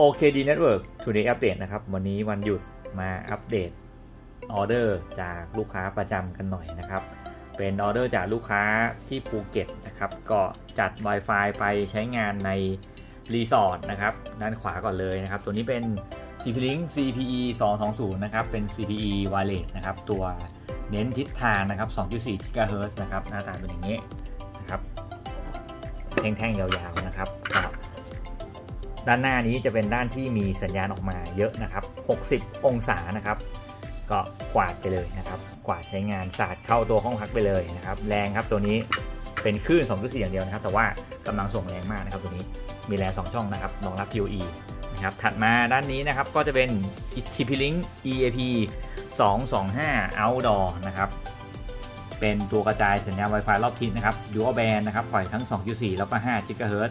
OKD Network Today Update นะครับ วันนี้วันหยุดมาอัปเดตออเดอร์จากลูกค้าประจำกันหน่อยนะครับ เป็นออเดอร์จากลูกค้าที่ภูเก็ตนะครับ ก็จัด Wi-Fi ไปใช้งานในรีสอร์ทนะครับ ด้านขวาก่อนเลยนะครับ ตัวนี้เป็น CP-Link CPE 220นะครับ เป็น CPE Wireless นะครับ ตัวเน้นทิศทางนะครับ 2.4 GHz นะครับ หน้าตาเป็นอย่างนี้นะครับ แท่งๆ ยาวๆ นะครับ ด้านหน้านี้จะเป็นด้านที่มีสัญญาณออกมาเยอะนะครับ 60 องศานะครับ ก็กวาดไปเลยนะครับ กวาดใช้งานสาดเข้าตัวห้องพักไปเลยนะครับ แรงครับตัวนี้เป็นคลื่น2.4อย่างเดียวนะครับ แต่ว่ากำลังส่งแรงมากนะครับตัวนี้ มีแรง2ช่องนะครับรองรับ PoE นะครับ ถัดมาด้านนี้นะครับก็จะเป็น TP-Link EAP 225 Outdoor นะครับ เป็นตัวกระจายสัญญาณ Wi-Fi รอบทิศนะครับ Dual Band นะครับ ปล่อยทั้ง 2.4 แล้วก็5 GHz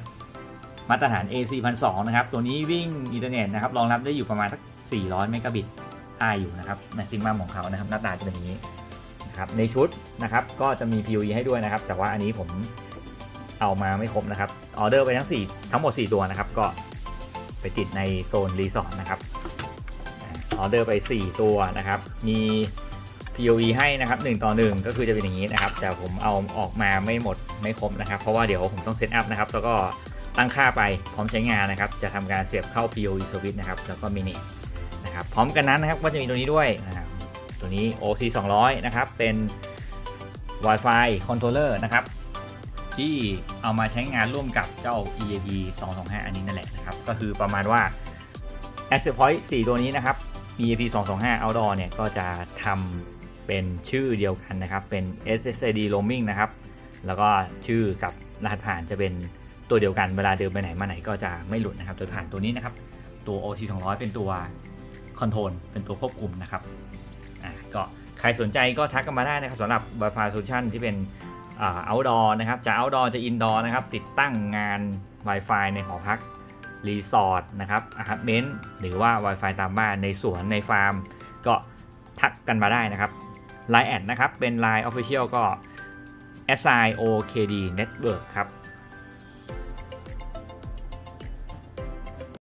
มาตรฐาน AC 1,200นะครับ ตัวนี้วิ่งอินเทอร์เน็ตนะครับ รองรับได้อยู่ประมาณสัก 400 เมกะบิตได้อยู่นะครับในซิมมัมของเขานะครับ หน้าตาจะเป็นอย่างนี้นะครับ ในชุดนะครับ ก็จะมี PoE ให้ด้วยนะครับ แต่ว่าอันนี้ผมเอามาไม่ครบนะครับ ออเดอร์ไปทั้ง 4 ทั้งหมด 4 ตัวนะครับ ก็ไปติดในโซนรีสอร์ทนะครับ ออเดอร์ไป 4 ตัวนะครับ มี POE ให้นะครับ1ต่อ 1 ก็คือจะเป็นอย่างนี้นะครับ แต่ผมเอาออกมาไม่หมดไม่ครบนะครับ เพราะว่าเดี๋ยวผมต้องเซตอัพนะครับ แล้วก็ ตั้งค่าไปพร้อมใช้งานนะครับ จะทำการเสียบเข้า POE Switch นะครับ แล้วก็มินินะครับพร้อมกันนั้นนะครับก็จะมีตัวนี้ด้วยนะครับตัวนี้ OC 200นะครับ เป็น Wi-Fi Controller นะครับ ที่เอามาใช้งานร่วมกับเจ้า EAP 225 อันนี้นั่นแหละนะครับ ก็คือประมาณว่า Access Point 4 ตัวนี้นะครับ EAP 225 Outdoor เนี่ยก็จะทำเป็นชื่อเดียวกันนะครับ เป็น SSID roaming นะครับ แล้วก็ชื่อกับรหัสผ่านจะเป็น ตัวเดียวกันเวลาเดินไปไหนมาไหนก็จะไม่หลุดนะครับโดยผ่านตัวนี้นะครับ ตัว OC 200 เป็นตัวคอนโทรลเป็นตัวควบคุมนะครับอ่าก็ใครสนใจก็ทักกันมาได้นะครับสำหรับ Wi-Fi solution ที่เป็นอ่า outdoor นะครับจะ outdoor จะ indoor นะครับติดตั้งงาน Wi-Fi ในหอพักรีสอร์ทนะครับอาพาร์ตเมนต์หรือว่า Wi-Fi ตามบ้านในสวนในฟาร์ม ก็ทักกันมาได้นะครับ Line แอดนะครับ เป็น Line Official ก็ SIOKD Network ครับ